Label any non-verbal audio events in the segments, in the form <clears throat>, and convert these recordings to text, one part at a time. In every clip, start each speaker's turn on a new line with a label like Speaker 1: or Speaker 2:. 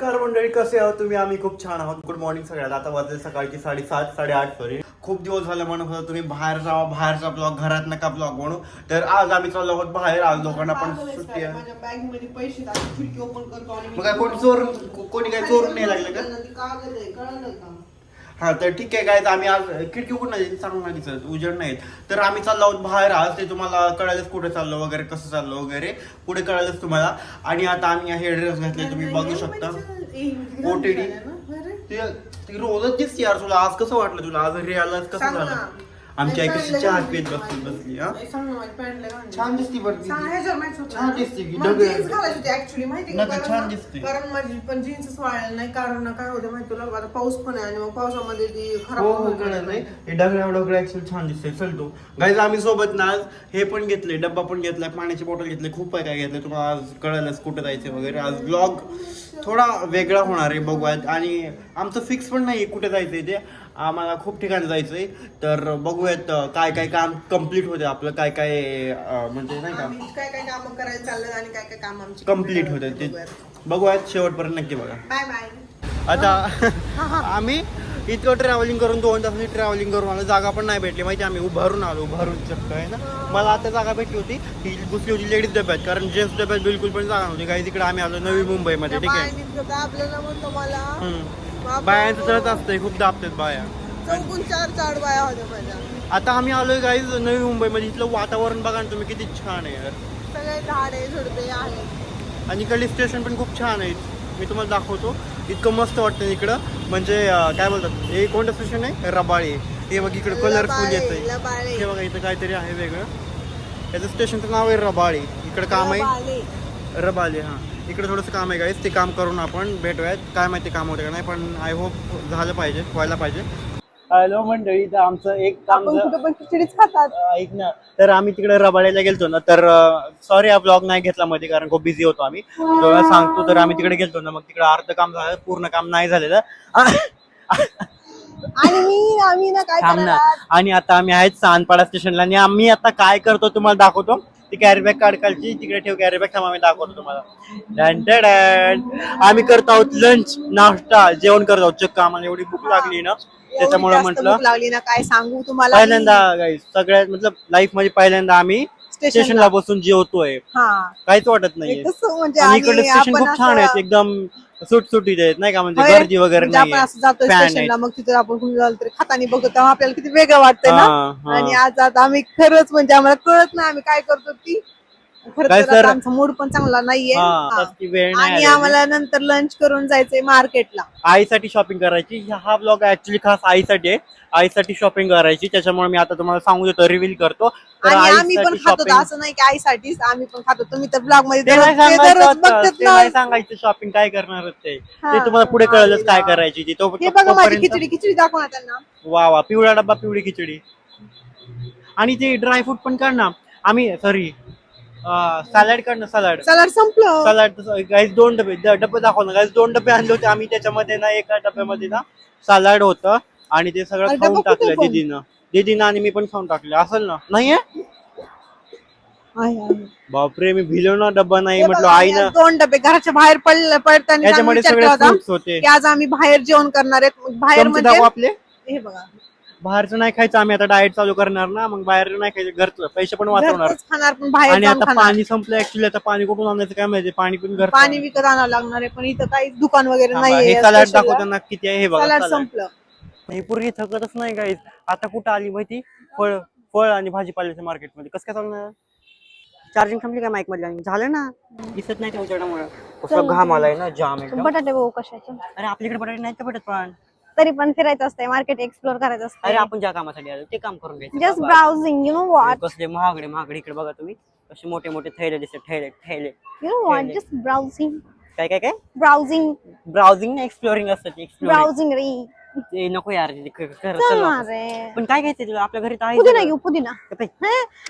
Speaker 1: नमस्कार मंडळी कसे आहोत तुम्ही? आम्ही खूप छान आहोत. गुड मॉर्निंग सगळ्यात आता वाजले सकाळची साडेसात साडेआठ सॉरी खूप दिवस झाले म्हणत होता तुम्ही बाहेर जावा बाहेरचा ब्लॉग घरात नका ब्लॉग म्हणू तर आज आम्ही चाललो आहोत बाहेर. आज लोकांना पण सुट्टी आहे.
Speaker 2: माझ्या बॅगमध्ये पैसे टाकून खिडकी ओपन करतो आणि
Speaker 1: मग काय कोणी चोर कोणी काय चोरून नाही लागलं का? हा तर ठीक आहे काय आम्ही आज खिडकी उघड नाही सांगू नाही दिसत उजेड नाहीत. तर आम्ही चाललो आहोत बाहेर आज ते तुम्हाला कळालंच कुठे चाललो वगैरे कसं चाललो वगैरे पुढे कळालंच तुम्हाला. आणि आता आम्ही हे ड्रेस घातले तुम्ही बघू शकता. ते ती रोजच दिसते यार तुला आज कसं वाटलं तुला? आज रिअलाइज कसं. झालं? आमची आई कशी चहा पीत बसली बसली हा. छान दिसती बरं ती. छान दिसते की डबे.
Speaker 2: ऍक्च्युली माहिती
Speaker 1: नाही,
Speaker 2: का
Speaker 1: छान
Speaker 2: कारण
Speaker 1: दिसते.
Speaker 2: कारण माझी पण जीन्सच वाळायला नाही कारण काय होतं माहिती तुला? आता पाऊस पण आहे आणि मग पावसामध्ये ती खराब
Speaker 1: हो हो
Speaker 2: होऊन
Speaker 1: कळलं. नाही. हे डगड्या डगड्या ऍक्च्युअली छान दिसते चल तू. गाईज आम्ही सोबत ना आज हे पण घेतले डब्बा पण घेतलाय पाण्याची बॉटल घेतली खूप काय काय घेतलं तुम्हाला आज कळलंच कुठं जायचं वगैरे. आज ब्लॉग थोडा वेगळा होणार आहे बघूयात. आणि आमचं फिक्स पण नाही कुठे जायचंय ते. आम्हाला खूप ठिकाणी जायचंय. तर बघूयात काय काय काम कंप्लीट होते आपलं काय काय म्हणजे नाही का?
Speaker 2: काय काय काम करायला चाललं आणि काय काय काम आमची
Speaker 1: कंप्लीट होते ते. बघूयात. शेवटपर्यंत नक्की बघा.
Speaker 2: बाय बाय
Speaker 1: आता <laughs> आम्ही इतकं ट्रॅव्हलिंग करून दोन तासांनी ट्रॅव्हलिंग करून आलो. जागा पण नाही भेटली. माहिती आम्ही उभारून आलो उभारून चक्क आहे ना? मला आता जागा भेटली होती. ही दुसरी होती लेडीज डब्यात कारण जेंट्स डब्यात बिलकुल पण जागा नव्हती. काही तिकडे आम्ही आलो नवी मुंबईमध्ये ठीक आहे? बायांचं चढत असतंय खूप दाबतात बाया.
Speaker 2: चौकून चार चार बाया होत्या माझ्या.
Speaker 1: आता आम्ही आलोय गाईज नवी मुंबईमध्ये. इथलं वातावरण बघा ना तुम्ही किती छान आहे यार.
Speaker 2: सगळे झाडे झुडपे आहेत.
Speaker 1: आणि इकडली स्टेशन पण खूप छान आहे. मी तुम्हाला दाखवतो. इतकं मस्त वाटतं इकडं. म्हणजे अं, काय बोलतात? हे कोणतं स्टेशन आहे? रबाळे. हे बघ इकडं कलरफुल येतंय.
Speaker 2: लबाळे.
Speaker 1: हे बघा इथं काहीतरी आहे वेगळं. याचं स्टेशनचं नाव आहे रबाळे. इकडं काम आहे. रबाले हां. इकडे थोडंसं काम आहे गाईस ते काम करून आपण भेटूयात. काय माहिती काम होतं का नाही पण आय होप झालं पाहिजे व्हायला पाहिजे. हॅलो मंडळी तर आमचं एक काम
Speaker 2: आपण कुठं पण खिचडीच खातात.
Speaker 1: ऐक ना. तर आम्ही तिकडे रबाड्याला गेलतो ना तर सॉरी हा ब्लॉग नाही घेतला मध्ये कारण खूप बिझी होतो आम्ही. सांगतो तर आम्ही तिकडे गेलतो ना मग तिकडे अर्ध काम झालं पूर्ण काम नाही झालेलं. <laughs>
Speaker 2: आणि मी आम्ही ना काय
Speaker 1: थांब ना.
Speaker 2: करणार?
Speaker 1: आणि आता आम्ही आहेत सानपाडा स्टेशनला. आणि आम्ही आता काय करतो तुम्हाला दाखवतो. ती कॅरी बॅग काढकालची तिकडे ठेव कॅरी बॅग थांब आम्ही दाखवतो तुम्हाला. Done done done. आम्ही करतो आहोत लंच नाश्ता जेवण करत आहोत. चक्क आम्हाला एवढी भूक लागली ना. त्याच्यामुळे
Speaker 2: जास्त
Speaker 1: म्हटलं
Speaker 2: भूक लागली ना काय सांगू तुम्हाला?
Speaker 1: पहिल्यांदा guys, सगळ्यात मतलब लाईफमध्ये पहिल्यांदा आम्ही स्टेशनला. बसून जेवतोय.
Speaker 2: हा.
Speaker 1: काहीच वाटत नाहीये.
Speaker 2: हे कसं म्हणजे
Speaker 1: आणि
Speaker 2: आणि
Speaker 1: इकडे स्टेशन
Speaker 2: आपण
Speaker 1: खूप छान
Speaker 2: असं-
Speaker 1: आहेत एकदम सुटसुटीत आहेत नाही का? म्हणजे
Speaker 2: होय,
Speaker 1: गर्दी वगैरे
Speaker 2: म्हणजे आपण असं जातो
Speaker 1: Fan
Speaker 2: स्टेशनला. मग तिथे आपण कुणी झालं तरी खातानी बघतो तेव्हा आपल्याला किती वेगळं वाटतंय
Speaker 1: हा,
Speaker 2: ना. आणि आज आता आम्ही खरंच म्हणजे आम्हाला कळत नाही आम्ही काय करतो ती.
Speaker 1: काय
Speaker 2: तर
Speaker 1: सर?
Speaker 2: आमचा मूड पण चांगला नाहीये.
Speaker 1: हा,
Speaker 2: हा.
Speaker 1: वेळ नाही
Speaker 2: आणि
Speaker 1: आलेली.
Speaker 2: आम्हाला नंतर लंच करून जायचंय मार्केटला
Speaker 1: आईसाठी शॉपिंग करायची. हा ब्लॉग ऍक्च्युली खास आईसाठी आहे. आईसाठी शॉपिंग करायची. त्याच्यामुळे मी आता तुम्हाला सांगू देतो रिव्हील करतो. तर
Speaker 2: आणि आम्ही पण
Speaker 1: आईसाठी
Speaker 2: खातो
Speaker 1: shopping-
Speaker 2: असं नाही की आईसाठीच आम्ही पण खातो. तुम्ही तर ब्लॉगमध्ये
Speaker 1: ते नाही
Speaker 2: दररोज- ते
Speaker 1: सांगायचं
Speaker 2: दररोज
Speaker 1: होतं,
Speaker 2: बघतात
Speaker 1: ते
Speaker 2: ना.
Speaker 1: नाही सांगायचं शॉपिंग काय करणार ते.
Speaker 2: हा.
Speaker 1: तुम्हाला पुढे कळलंच काय करायची ती. तो
Speaker 2: हे बघा माझी
Speaker 1: तोपर्यंत-
Speaker 2: खिचडी. खिचडी दाखव ना त्यांना.
Speaker 1: वा वा. पिवळा डब्बा पिवळी खिचडी. आणि ते ड्रायफ्रूट पण काढ ना. आम्ही सॉरी सॅलड काढ ना सॅलड
Speaker 2: सलाड संपलं.
Speaker 1: सलाड गाईस दोन डबे ड- डबे दाखव ना गाईस दोन डबे आणले होते आम्ही त्याच्यामध्ये ना एका डब्यामध्ये ना सलाड होतं आणि ते सगळं
Speaker 2: अरे
Speaker 1: खाऊन
Speaker 2: कुठे
Speaker 1: टाकलं
Speaker 2: पण?
Speaker 1: दीदीनं. दीदीनं आणि मी पण खाऊन टाकलं. असेल ना? नाही आहे?
Speaker 2: आहे, आहे.
Speaker 1: बापरे मी भिलो ना डब्बा नाही
Speaker 2: हे
Speaker 1: म्हटलं
Speaker 2: बघा,
Speaker 1: आईनं.
Speaker 2: आज दोन डबे घराच्या बाहेर पडले पडताना आम्ही
Speaker 1: याच्यामध्ये
Speaker 2: विचार
Speaker 1: सगळे
Speaker 2: केला होता
Speaker 1: फ्रुट्स होते.
Speaker 2: की आज आम्ही बाहेर जेवण करणार आहेत. मग बाहेर
Speaker 1: चमचे
Speaker 2: म्हणजे
Speaker 1: आपले.
Speaker 2: हे बघा.
Speaker 1: बाहेरचं नाही खायचं आम्ही आता डाएट चालू करणार ना मग बाहेर नाही खायचं घरचं. पैसे पण वाचवणार.
Speaker 2: घरचंच खाणार पण बाहेर
Speaker 1: आणि
Speaker 2: जाऊन
Speaker 1: आता
Speaker 2: खाणार.
Speaker 1: पाणी संपलं ऍक्च्युली आता पाणी कुठून आणायचं काय माहिती पाणी पण घर
Speaker 2: पाणी विकत आणावं लागणार आहे पण इथं काही दुकान वगैरे
Speaker 1: हे
Speaker 2: नाहीये
Speaker 1: सलाड दाखवताना किती आहे हे बघा
Speaker 2: सलाड
Speaker 1: salad.
Speaker 2: संपलं.
Speaker 1: ही पूर्वी थकतच नाही गाईज आता कुठं आली माहिती? फळ फळ आणि भाजीपाल्याच्या मार्केटमध्ये कसं काय चालणार? चार्जिंग थांबली का माईकमध्ये झालं ना? दिसत नाही त्या उजेडामुळे. कसं घाम आलाय ना जाम एकदम.
Speaker 3: बटाटे बघू कशाचे.
Speaker 1: अरे आपल्याकडे बटाटे नाहीत का भेटत पण?
Speaker 3: तरी पण फिरायचं असतंय मार्केट एक्सप्लोर करायचं
Speaker 1: अरे
Speaker 3: असतंय
Speaker 1: आपण ज्या कामासाठी आलो ते काम करून घ्यायचं.
Speaker 3: जस्ट
Speaker 1: बाबा.
Speaker 3: ब्राउझिंग यू नो वॉट
Speaker 1: कसले महागडे महागडे इकडे बघा तुम्ही. कसे मोठे मोठे थैले दिसतात थैले थैले.
Speaker 3: You know what? Just browsing
Speaker 1: काय काय काय?
Speaker 3: ब्राउझिंग
Speaker 1: ब्राउझिंग ना एक्सप्लोरिंग असतं ते एक्सप्लोरिंग
Speaker 3: ब्राउझिंग रे.
Speaker 1: ते नको यार ते क- कर-
Speaker 3: चल
Speaker 1: चल
Speaker 3: ना
Speaker 1: वापस.
Speaker 3: रे.
Speaker 1: पण काय घ्यायचं तुला? आपल्या घरी तर आहे
Speaker 3: पुदिना. घेऊ पुदिना. हे?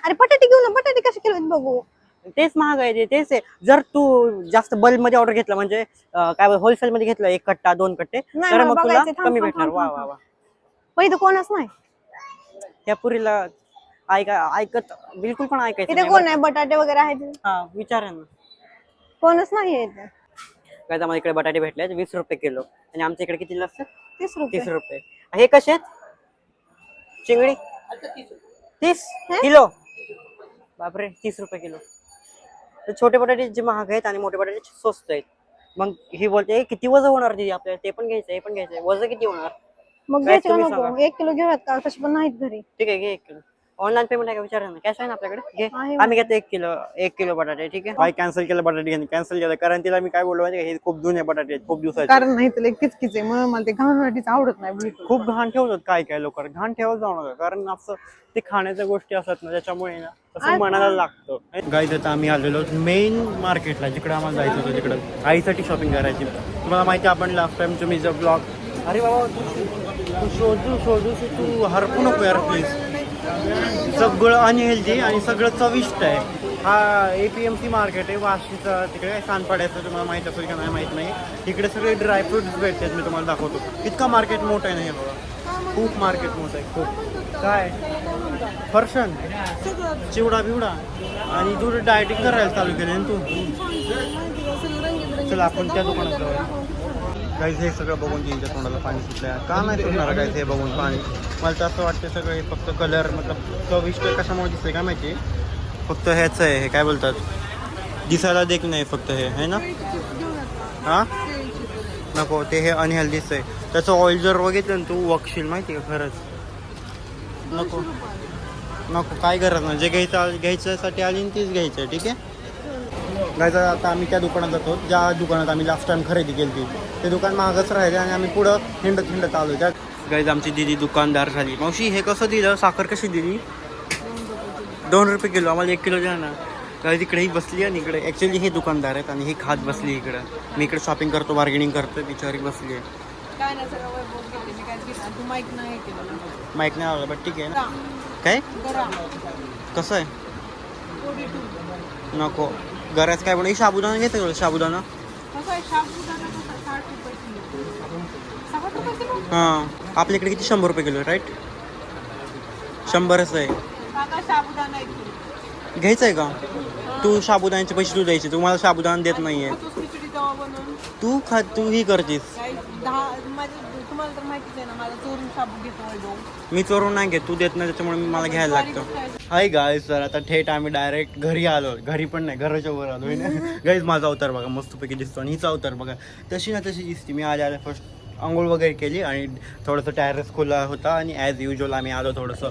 Speaker 3: अरे बटाटे घेऊ ना बटाटे कसे किलो आहेत बघू.
Speaker 1: तेच महाग आहे ते तेच आहे जर तू जास्त बल्कमध्ये ऑर्डर घेतला म्हणजे काय होलसेल मध्ये घेतलं एक कट्टा दोन कट्टे
Speaker 3: नाही,
Speaker 1: तर मग तुला कमी भेटणार. वा वा वा.
Speaker 3: पण इथं कोणच नाही.
Speaker 1: त्या पुरीला ऐका ऐकत बिलकुल पण ऐकायचं
Speaker 3: इथे कोण. नाही बटाटे वगैरे आहेत?
Speaker 1: हा विचारा ना.
Speaker 3: कोणच नाही इथे.
Speaker 1: काय आम्हाला इकडे बटाटे भेटले वीस रुपये किलो. आणि आमच्या इकडे किती असतात
Speaker 3: तीस रुपये.
Speaker 1: तीस रुपये. हे कसे आहेत? चिंगडी? तीस किलो. बापरे तीस रुपये किलो. तर छोटे बटाटे जे महाग आहेत आणि मोठे बटाटे स्वस्त आहेत. मग ही बोलते "ए, किती वजन होणार दीदी आपल्याला? ते पण घ्यायचं हे पण घ्यायचं. वजन किती होणार?
Speaker 3: मग
Speaker 1: काय
Speaker 3: घ्यायचे का
Speaker 1: तुम्ही
Speaker 3: नको?
Speaker 1: सांगा.
Speaker 3: एक किलो घेऊयात का? तसे पण नाहीत घरी.
Speaker 1: ठीक आहे घे एक किलो. ऑनलाईन पेमेंट आहे का? विचारा ना. कॅश आहे ना आपल्याकडे? घे.
Speaker 3: आहे.
Speaker 1: आम्ही घेतो एक किलो एक किलो बटाटे ठीक आहे? बाय कॅन्सल केलं बटाटे घेणे कॅन्सल केलं. कारण तिला मी काय बोललो माहिती हे खूप जुने बटाटे आहेत खूप दिवसाचे.
Speaker 2: कारण नाही तुला किचकिच आहे. म्हणून मला ते घाणवाटीच आवडत नाही बिलकुल.
Speaker 1: खूप घाण ठेवतात काय काय लोक. घाण ठेवत जाऊ नका. कारण असं ते खाण्याच्या गोष्टी असतात ना त्याच्यामुळे ना असं मनाला लागतं. गाईज आता आम्ही आलेलो मेन मार्केटला जिकडे आम्हाला जायचं होतं तिकडं. आईसाठी शॉपिंग करायची. तुम्हाला माहिती आहे, आपण लास्ट टाइम तुम्ही जर ब्लॉग अरे बाबा तू तू शोधू शोधू तू हरपू नको यार प्लीज सगळं अनहेल्दी आणि सगळं चविष्ट आहे. हा A P M C market आहे वाशीचं तिकडे काय सानपाड्याचं तुम्हाला माहीत असेल का नाही माहीत नाही. तिकडे सगळे ड्रायफ्रुट्स भेटतात मी तुम्हाला दाखवतो. इतका मार्केट मोठं आहे ना हे बघा. खूप मार्केट मोठं आहे खूप. काय? फरशन. चिवडा बिवडा आणि तू डायटिंग करायला चालू केले तू? चला आपण त्या दुकानात जाऊया. काहीच हे सगळं बघून त्यांच्या तोंडाला पाणी सुटलं का नाही सुटणार काहीच हे बघून पाणी? मला तर असं वाटतं सगळं हे फक्त कलर मतलब चविष्ट कशामुळे दिसतंय का माहिती? फक्त ह्याच आहे हे काय बोलतात? दिसायला देख नाही फक्त हे है ना? हा? नको ते हे अनहेल्दीच आहे त्याचं ऑइल जर बघितलं ना तू वकशील माहिती का खरंच? नको. नको काय गरज नाही. जे घ्यायचं घ्यायच्यासाठी आली ना तीच घ्यायचं ठीक आहे? गायचं आता आम्ही त्या दुकानात जातो. ज्या दुकानात आम्ही लास्ट टाइम खरेदी केली होती ते दुकान महागच राहिले आणि आम्ही पुढं हिंडत हिंडत आलो त्यात गाईज आमची दिदी दुकानदार झाली. मावशी हे कसं दिलं? साखर कशी दिली? दोन रुपये किलो. आम्हाला एक किलो द्या ना. गाईज इकडे ही बसली आणि इकडे ॲक्च्युली हे दुकानदार आहेत आणि ही खात बसली इकडं. मी इकडे शॉपिंग करतो बार्गेनिंग करतो बिचारी बसली आहे.
Speaker 2: काय नाही सगळं वैभव घेतले मी काय घेतलं तू माहीत नाही केलं
Speaker 1: माईक नाही आवडलं बट ठीक आहे ना. काय? कसं आहे? नको. घराच काय पण साबुदाणा घेते साबुदाणा
Speaker 2: आहे?
Speaker 1: हां. आपल्याकडे किती? शंभर रुपये किलो राईट शंभरच आहे. घ्यायचं आहे का? तू साबुदाण्याचे पैसे तू द्यायचे तुम्हाला साबुदाणा देत
Speaker 2: खिचडी दवा बनवून
Speaker 1: तू खा तू ही करतेस.
Speaker 2: काय दहा माझं तुम्हाला तर माहितीच आहे ना माझा चोरून साबू घेतो वैभव
Speaker 1: मी चोरून नाही घेत तू देत नाही त्याच्यामुळे मला घ्यायला लागतं. हाय गाईज सर आता थेट आम्ही डायरेक्ट घरी आलो. घरी पण नाही घराच्या वर आलो. <laughs> गाईज माझा अवतार बघा मस्तपैकी दिसतो आणि हिचा अवतार बघा. तशी ना तशी दिसते. मी आल्या आल्या फर्स्ट आंघोळ वगैरे केली आणि थोडंसं टॅरेस खुला होता आणि ॲज युजल आम्ही आलो थोडंसं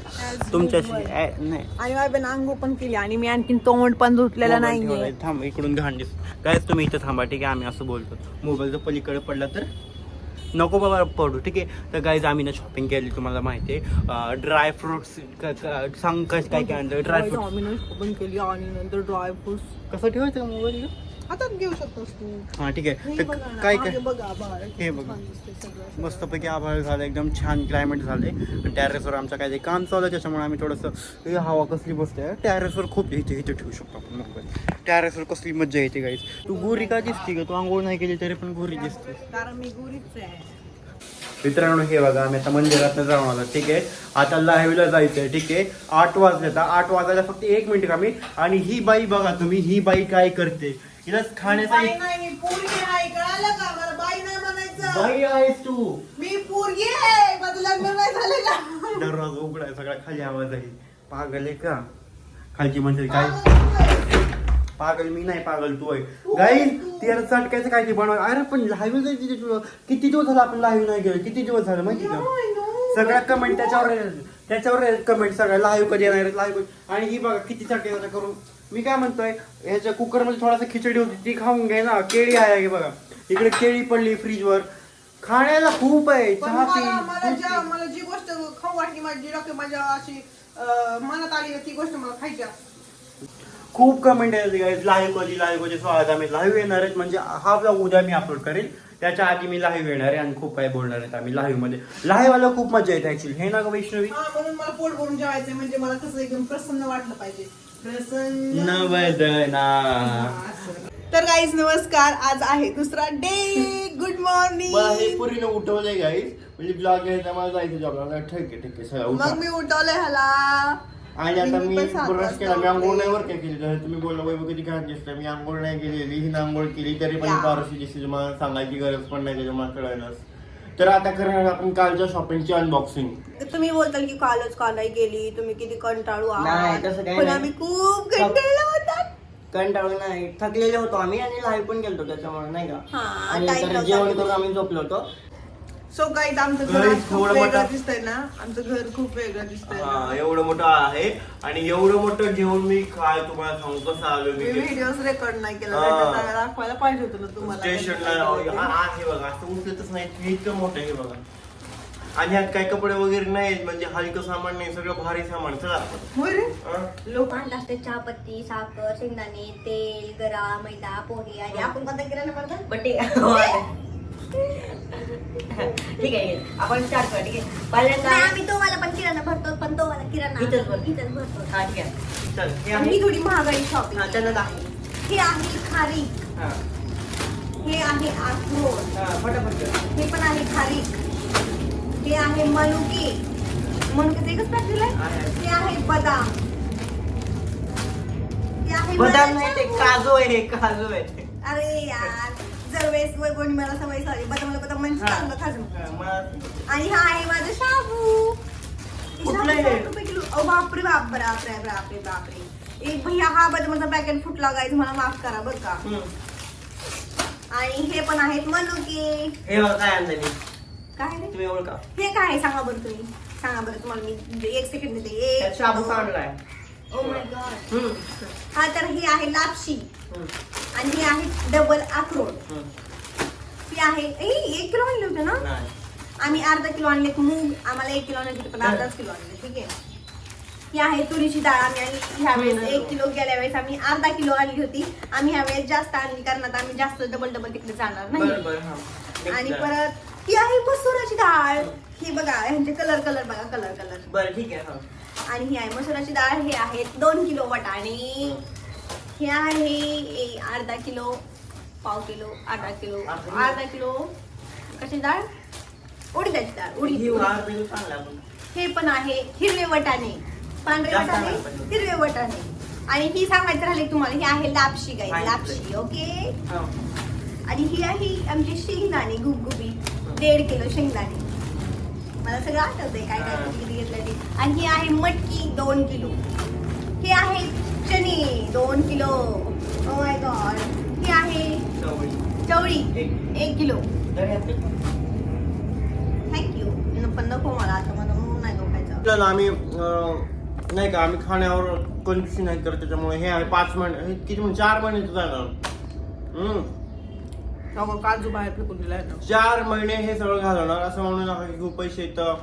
Speaker 1: तुमच्याशी. नाही.
Speaker 2: आणि वायबेन अंघोळ पण केली आणि मी आणखीन तोंड पण धुतलेलं
Speaker 1: मोबाईल ठेवलाय. थांब इकडून घाण दिस. काय तुम्ही इथं थांबा ठीक आहे? आम्ही असं बोलतो. मोबाईलचं पलीकडे पडला तर? नको बाबा पडू ठीक आहे? तर गाईज आम्ही ना शॉपिंग केली तुम्हाला माहिती आहे. ड्रायफ्रुट्स सांग काय काय आणलं? ड्रायफ्रुट
Speaker 2: आम्ही ओपन केली आणि नंतर ड्राय फ्रुट्स
Speaker 1: कसं ठेवायचं मोबाईल
Speaker 2: हातात घेऊ शकतोस तू.
Speaker 1: हां ठीक आहे.
Speaker 2: हे
Speaker 1: तर
Speaker 2: बघा ना,
Speaker 1: काय
Speaker 2: मागे
Speaker 1: काय
Speaker 2: बघा बाळ.
Speaker 1: हे बघा.
Speaker 2: छान दिसतंय सगळं.
Speaker 1: मस्तपैकी आभाळ झालं एकदम छान क्लायमेट झाले. आणि टॅरेसवर आमचं काय ते काम चालू आहे त्याच्यामुळे आम्ही थोडंसं हवा कसली बसते टॅरेसवर खूप इथे इथे ठेवू शकतो आपण मोबाईल टॅरेसवर कसली मज्जा येते गाईज तू गोरी का दिसते का तू आंघोळ नाही केली तरी पण गोरी दिसते.
Speaker 2: कारण मी गुरीच आहे.
Speaker 1: मित्रांनो हे बघा आम्ही आता मंदिरात जाऊन आलो ठीक आहे? आता लाईव्हला जायचंय ठीक आहे? आठ वाजले आता. आठ वाजायला फक्त एक मिनिट कमी आणि ही बाई बघा तुम्ही ही बाई काय करते? हिला खाण्याचा
Speaker 2: बाई नाही मी पोरगी आहे कळालं का? मला बाई नाही म्हणायचं.
Speaker 1: बाई आहेस तू.
Speaker 2: मी पोरगी आहे माझं लग्न नाही झालं का?
Speaker 1: दरवाजा उघडाय सगळा खाली आवाज आहे. पागल आहे का? खालची म्हणते काय? पागल मी नाही पागल तू आहे. गाई तिला चटकायचं काय ते बनवा अरे पण लाईव्ह जायची तुला. किती दिवस झाला आपण लाईव्ह नाही गेलो? किती दिवस झालं माहिती का? सगळ्या कमेंट त्याच्यावर त्याच्यावर कमेंट सगळ्या लाईव्ह कधी येणार लाईव्ह आणि ही बघा किती चटके करून. मी काय म्हणतोय ह्याच्या कुकरमध्ये थोडासा खिचडी होती ती खाऊन घे ना. केळी आहे बघा. इकडे केळी पडली फ्रीजवर खाण्याला खूप आहे
Speaker 2: पण
Speaker 1: चहा
Speaker 2: मला मला
Speaker 1: पी
Speaker 2: मला जी गोष्ट खाऊ वाटली माझी डॉक्टर माझ्या अशी अं, मनात आली ना ती गोष्ट मला खायची असते.
Speaker 1: खूप कमेंट आहेत लाईव्ह कधी लाईव्ह कधी स्वागत आम्ही लाईव्ह येणार आहेत. म्हणजे हा ब्लॉग उद्या मी अपलोड करेन त्याच्या आधी मी लाईव्ह येणार आहे आणि खूप काही बोलणार आहेत आम्ही लाईव्हमध्ये. लाईव्ह आला खूप मजा येते ऍक्च्युली हे ना का वैष्णवी?
Speaker 2: हा म्हणून मला पोट भरून जेवायचंय. म्हणजे मला कसं एकदम प्रसन्न वाटलं पाहिजे.
Speaker 1: नवदना.
Speaker 2: तर गाईज नमस्कार. आज आहे दुसरा डे गुड मॉर्निंग
Speaker 1: मला हे पुरीने उठवलंय गाईस म्हणजे ब्लॉग घ्यायचा मला जायचं जॉबला ठीक आहे ठीक आहे. सगळं
Speaker 2: मग
Speaker 1: उठा
Speaker 2: मी उठवलंय ह्याला.
Speaker 1: आणि आता
Speaker 2: मी
Speaker 1: मी
Speaker 2: पण सात
Speaker 1: ब्रश
Speaker 2: वाजता
Speaker 1: केला. मी आंघोळ नाही. बरं काय केली. तर तुम्ही बोलला वैभव किती घाण दिसतं मी आंघोळ नाही केलेली हिनं आंघोळ केली. तरी पण
Speaker 2: या.
Speaker 1: पारशी दिसते मला सांगायची गरज पण नाही त्याच्या मला कळायलाच तर आता करणार आपण कालच्या शॉपिंगची अनबॉक्सिंग
Speaker 2: तुम्ही बोलताल की कालच का नाही गेली तुम्ही किती कंटाळू
Speaker 4: नाही,
Speaker 2: आहात
Speaker 4: तसं काही
Speaker 2: पण
Speaker 4: नाही.
Speaker 2: आम्ही खूप कंटाळलो होतात
Speaker 4: कंटाळून नाही थकलेले होतो आम्ही आणि लाईव्ह पण गेलतो त्याच्यामुळे नाही का?
Speaker 2: हा,
Speaker 4: आणि
Speaker 2: time
Speaker 4: नंतर
Speaker 2: नव्हता.
Speaker 4: जेवण करून आम्ही झोपलो होतो.
Speaker 2: सो काही आमचं घर आज खूप
Speaker 1: थोडं
Speaker 2: वेगळं
Speaker 1: मोठं-
Speaker 2: दिसतंय ना? आमचं घर खूप वेगळं दिसतंय
Speaker 1: हा. एवढं मोठं आहे. आणि एवढं मोठं जेवण मी काय तुम्हाला सांगू? कसं आलो
Speaker 2: मी
Speaker 1: मी
Speaker 2: व्हिडिओ रेकॉर्ड नाही केला.
Speaker 1: हा.
Speaker 2: दाखवायला पाहिजे होतं ना तुम्हाला.
Speaker 1: स्टेशनला आहे बघा असं उचलतच नाही. हे इतकं मोठं आहे बघा. आणि ह्यात काही कपडे वगैरे नाहीत म्हणजे हलकं सामान नाही सगळं भारी सामान. चला. आपण
Speaker 2: होय रे?
Speaker 1: हा?
Speaker 2: लोक
Speaker 3: पांढरा असते चहापत्ती साखर शेंगदाणे तेल गरा मैदा पोहे आणि आपण कोणता किराणा करतो
Speaker 4: बटे ठीक आहे आपण स्टार्ट करू ठीक आहे.
Speaker 3: नाही,
Speaker 4: पहिल्यांदा
Speaker 3: आम्ही तो वाला पण किराणा भरतो पण तो वाला किराणा
Speaker 4: इथंच भरतो.
Speaker 3: इथंच भरतो.
Speaker 4: हा ठीक आहे. चल हे
Speaker 2: आणि
Speaker 4: आहे
Speaker 2: ही थोडी महागाई शॉपिंग
Speaker 4: हा त्यांना दाखव.
Speaker 3: हे आहे खारीक
Speaker 4: हा.
Speaker 3: हे आहे अक्रोड
Speaker 4: हा फटाफट कर.
Speaker 3: हे पण आहे खारीक हे आहे मनुके. मनुके एकच पॅकेट आहे
Speaker 4: आहे.
Speaker 3: हे आहे बदाम. हे आहे
Speaker 4: बदाम नाही ते
Speaker 3: बदाम.
Speaker 4: काजू आहे काजू आहे.
Speaker 3: अरे यार. वैभवनी मला सवय सॉरी बदाम बदाम म्हणजे. चांगलं खाजू. आणि हा आहे माझा शाबू. किलो. अहो बापरे बाप बापरे बापरे बापरे. एक भैया हा बदामाचा पॅकेट फुटला गाईज मला माफ करा बरं का. आणि हे पण आहेत मनुके.
Speaker 4: हे बघा काय आणलं मी.
Speaker 3: काय रे
Speaker 4: तुम्ही ओळखा.
Speaker 3: हे काय आहे? सांगा बरं तुम्ही. सांगा बरं तुम्हाला मी एक सेकंड देते एक
Speaker 4: शाबू. आणलाय
Speaker 3: my God.
Speaker 4: हम्म.
Speaker 3: हा तर ही आहे लापशी.
Speaker 4: हम्म.
Speaker 3: आणि ही आहे डबल अक्रोड. ही आहे ए, एक किलो आणले होते ना?
Speaker 4: नाही.
Speaker 3: आम्ही अर्धा किलो आणले मूग आम्हाला एक किलो आणले होते पण अर्धाच किलो आणले ठीक आहे. ही आहे तुरीची डाळ आम्ही आणि ह्या वेळेस एक किलो गेल्या वेळेस आम्ही अर्धा किलो आणली होती. आम्ही ह्या वेळेस जास्त आणली कारण आता आम्ही जास्त डबल डबल तिकडे जाणार
Speaker 4: बरं
Speaker 3: नाही.
Speaker 4: बरं हा. Next
Speaker 3: आणि. परत ही आहे मसुराची डाळ. ही बघा ह्यांचे कलर कलर बघा कलर कलर
Speaker 4: बरं ठीक आहे हा.
Speaker 3: आणि ही आहे मसुराची डाळ हे आहेत दोन किलो वाटाणे. हे आहे अर्धा किलो पाव किलो अर्धा किलो.
Speaker 4: अर्धा
Speaker 3: किलो कशी डाळ? उडीदाची डाळ उडीद.
Speaker 4: आपण
Speaker 3: हे पण आहे हिरवे वटाणे. पांढरे वटाणे. हिरवे वटाणे. आणि ही सांगायचं राहिले तुम्हाला ही आहे लापशी गाई. लापशी. ओके
Speaker 4: हा.
Speaker 3: आणि ही आहे आमची शेंगदाणे गुबगुबी दीड किलो शेंगदाणे. मला सगळं आठवतंय काय काय किती घेतलं ते. आणि ही आहे मटकी दोन किलो. हे आहे चणे दोन किलो. ओ माय गॉड ही आहे
Speaker 4: चवळी.
Speaker 3: चवळी
Speaker 4: एक.
Speaker 3: एक किलो थँक्यू पण नको मला. आता मला म्हणून नाही
Speaker 1: आपल्याला आम्ही नाही का आम्ही खाण्यावर कंडिशन नाही करत त्याच्यामुळे हे आहे पाच महिने हे किती म्हणजे चार महिने जाणार हम्म.
Speaker 2: अगं, काजू बाहेर फेकून दिलाय ना.
Speaker 1: चार महिने हे सगळं घालवणार असं म्हणू नका की खूप पैसे येतं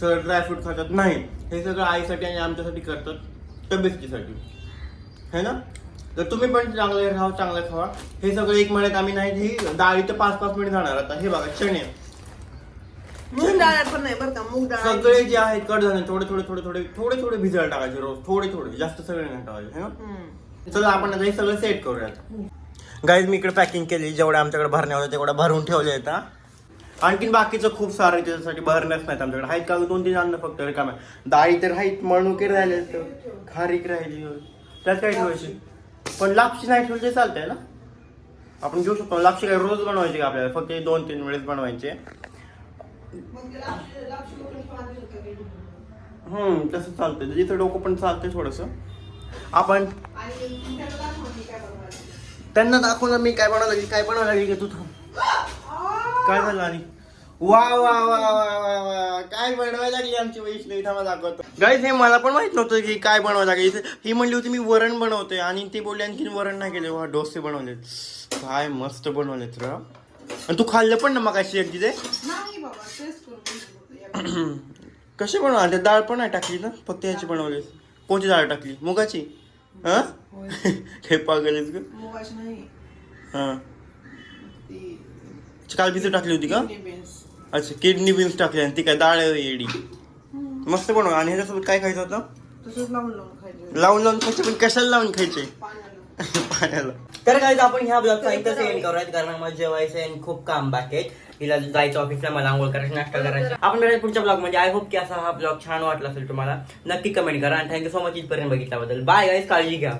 Speaker 1: सगळं ड्रायफ्रूट खातात. नाही. हे सगळं आईसाठी आणि आमच्यासाठी करतात तब्येतीसाठी. है ना? तर तुम्ही पण चांगले राहा चांगले खावा. हे सगळं एक महिन्यात आम्ही नाही ही डाळी तर पाच पाच महिने जाणार आता. हे बघा चणे.
Speaker 2: मूग डाळ पण नाही बरं का मूग डाळ.
Speaker 1: सगळे जे आहेत कडधान्य थोडे थोडे थोडे थोडे थोडे थोडे भिजायला टाकायचे रोज थोडे थोडे जास्त सगळे नाही टाकायचे है ना?
Speaker 2: हम्म.
Speaker 1: चला आपण आता हे सगळं सेट करूयात. गाईज मी इकडे पॅकिंग केली जेवढ्या आमच्याकडे भरण्या होत्या तेवढ्या भरून ठेवल्या आहेत. आणखीन बाकीचं खूप सारं त्याच्यासाठी भरण्याच नाहीत आमच्याकडे. आहेत का दोन तीन अन्न फक्त रिकाम्या डाळी तर आहेत मणुके राहिले तर खारीक राहिली. त्यात काय ठेवायची पण लापशी नाही ठेवली चालतंय ना आपण घेऊ शकतो. लापशी काय रोज बनवायची का आपल्याला? फक्त हे दोन तीन वेळेस बनवायचे. हम्म तसं चालतंय. म्हणजे जिथं डोकं पण चालतंय थोडस. आपण त्यांना दाखवलं मी काय बनवलं काय बनवायला लागेल की तू थांब. काय झालं आणि वा वा वा वा वा वा काय बनवायला लागली आमची वैष्णवी? थांबा दाखवतो. गाईज हे मला पण माहीत नव्हतं की काय बनवायला लागली. ही म्हणली होती मी वरण बनवते. आणि ती बोलली आणखीन वरण नाही केले. वा डोसे बनवले. काय मस्त बनवलेत र आणि तू खाल्लं पण ना मग अशी
Speaker 2: करून बघू. <clears throat>
Speaker 1: कसे बनवले? ते डाळ पण नाही टाकली ना? फक्त ह्याची बनवली. कोणती डाळ टाकली? मुगाची? हा? <laughs> हे पागलेच ग. हा.
Speaker 2: ती
Speaker 1: काल भिजू टाकली होती का. अच्छा किडनी बीन्स टाकली आणि ती काय डाळ येडी. मस्त बनव आणि ह्याच्यासोबत काय खायचं होतं?
Speaker 2: तसंच लावून लावून खायचे.
Speaker 1: लावून लावून खायचे पण कशाला लावून खायचे?
Speaker 2: पाण्याला. <laughs>
Speaker 4: पाण्याला.
Speaker 1: तर काय आपण ह्या ब्लॉगचा इथं एंड करूयात कारण मला जेवायचं आहे आणि खूप काम बाकी आहे. हिला जायचं ऑफिसला मला आंघोळ करायचं नाश्ता करायचा. आपण भेटूया पुढच्या ब्लॉगमध्ये. आय होप की असा हा ब्लॉग छान वाटला असेल तुम्हाला. नक्की कमेंट करा. आणि थँक्यू सो मच इथपर्यंत बघितल्याबद्दल. बाय गाईज काळजी घ्या.